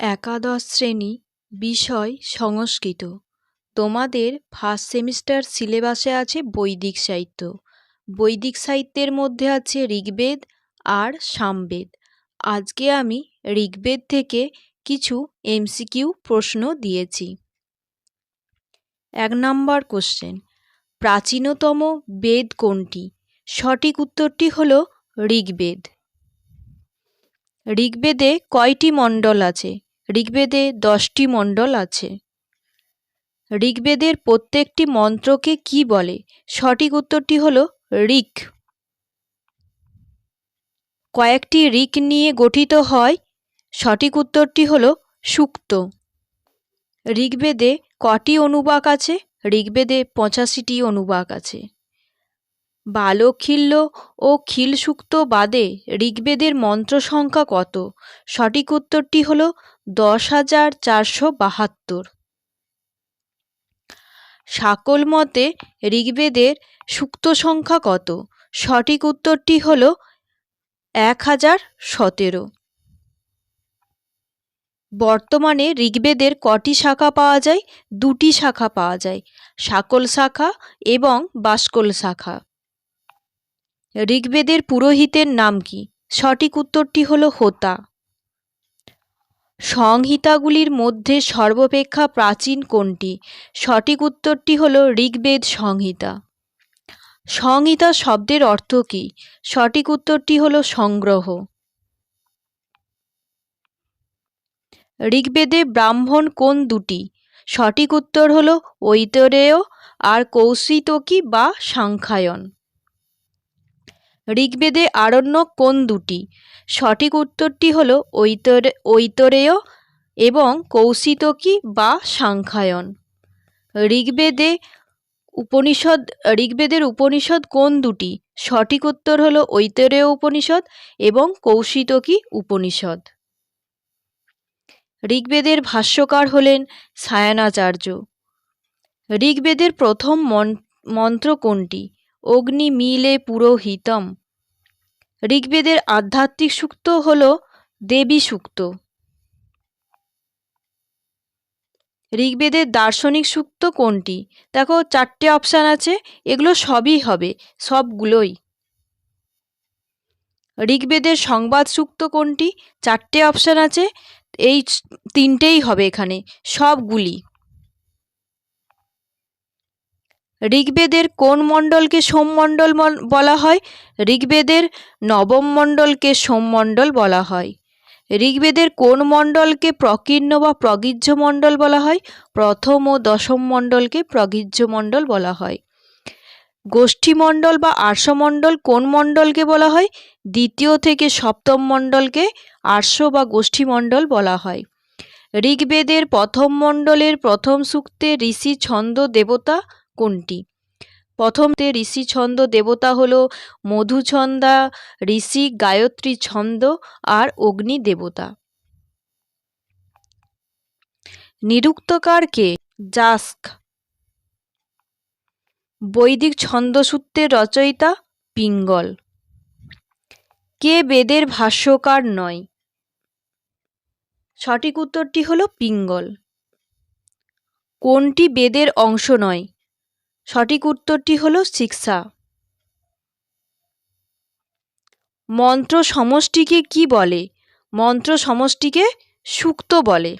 একাদশ শ্রেণি, বিষয় সংস্কৃত। তোমাদের ফার্স্ট সেমিস্টার সিলেবাসে আছে বৈদিক সাহিত্য। বৈদিক সাহিত্যের মধ্যে আছে ঋগ্বেদ আর সামবেদ। আজকে আমি ঋগ্বেদ থেকে কিছু এমসিকিউ প্রশ্ন দিয়েছি। এক নম্বর কোশ্চেন প্রাচীনতম বেদ কোনটি? সঠিক উত্তরটি হল ঋগ্বেদ। ঋগ্বেদে কয়টি মণ্ডল আছে? ঋগ্বেদে দশটি মণ্ডল আছে। ঋগ্বেদের প্রত্যেকটি মন্ত্রকে কি বলে? সঠিক উত্তরটি হল ঋক। কয়েকটি ঋক নিয়ে গঠিত হয়, সঠিক উত্তরটি হল সুক্ত। ঋগ্বেদে কটি অনুবাক আছে? ঋগ্বেদে পঁচাশিটি অনুবাক আছে। বালখিল্য ও খিলসুক্ত বাদে ঋগ্বেদের মন্ত্র সংখ্যা কত? সঠিক উত্তরটি হল দশ হাজার চারশো বাহাত্তর। সাকল মতে ঋগ্বেদের সুক্ত সংখ্যা কত? সঠিক উত্তরটি হল এক হাজার সতেরো। বর্তমানে ঋগ্বেদের কটি শাখা পাওয়া যায়? দুটি শাখা পাওয়া যায়। সাকল শাখা এবং বাসকল শাখা। ঋগ্বেদের পুরোহিতের নাম কি? সঠিক উত্তরটি হল হোতা। সংহিতাগুলির মধ্যে সর্বাপেক্ষা প্রাচীন কোনটি? সঠিক উত্তরটি হল ঋগ্বেদ সংহিতা। সংহিতা শব্দের অর্থ কী? সঠিক উত্তরটি হল সংগ্রহ। ঋগ্বেদে ব্রাহ্মণ কোন দুটি? সঠিক উত্তর হল ঐতরেয় আর কৌশিতকী বা সাংখ্যায়ন। ঋগ্বেদে আরণ্যক কোন দুটি? সঠিক উত্তরটি হল ঐতরে, ঐতরেয় এবং কৌশিতকী বা সাংখ্যায়ন। ঋগ্বেদে উপনিষদ, ঋগ্বেদের উপনিষদ কোন দুটি? সঠিক উত্তর হল ঐতরেয় উপনিষদ এবং কৌশিতকী উপনিষদ। ঋগ্বেদের ভাষ্যকার হলেন সায়ানাচার্য। ঋগ্বেদের প্রথম মন্ত্র কোনটি? অগ্নি মিলে পুরোহিতম। ঋগ্বেদের আধ্যাত্মিক সূক্ত হল দেবী সূক্ত। ঋগ্বেদের দার্শনিক সূক্ত কোনটি? দেখো, চারটে অপশান আছে, এগুলো সবই হবে, সবগুলোই। ঋগ্বেদের সংবাদ সূক্ত কোনটি? চারটে অপশান আছে, এই তিনটেই হবে এখানে, সবগুলি। ঋগ্বেদের কোন মণ্ডলকে সোমমণ্ডল বলা হয়? ঋগ্বেদের নবম মণ্ডলকে সোমমণ্ডল বলা হয়। ঋগ্বেদের কোন মণ্ডলকে প্রকীর্ণ বা প্রগিহ্য মণ্ডল বলা হয়? প্রথম ও দশম মণ্ডলকে প্রগিহ্য মণ্ডল বলা হয়। গোষ্ঠীমণ্ডল বা আর্ষমণ্ডল কোন মণ্ডলকে বলা হয়? দ্বিতীয় থেকে সপ্তম মণ্ডলকে আর্ষ বা গোষ্ঠীমণ্ডল বলা হয়। ঋগ্বেদের প্রথম মণ্ডলের প্রথম সূক্তে ঋষি ছন্দ দেবতা কোনটি? প্রথমতে ঋষি ছন্দ দেবতা হল মধুছন্দা, ঋষি গায়ত্রী ছন্দ আর অগ্নি দেবতা। নিরুক্তকারকে জাস্ক। বৈদিক ছন্দসূত্রের রচয়িতা পিঙ্গল। কে বেদের ভাষ্যকার নয়? সঠিক উত্তরটি হল পিঙ্গল। কোনটি বেদের অংশ নয়? সঠিক উত্তরটি হল শিক্ষা। মন্ত্র সমষ্টিকে কি বলে? মন্ত্র সমষ্টিকে সুক্ত বলে।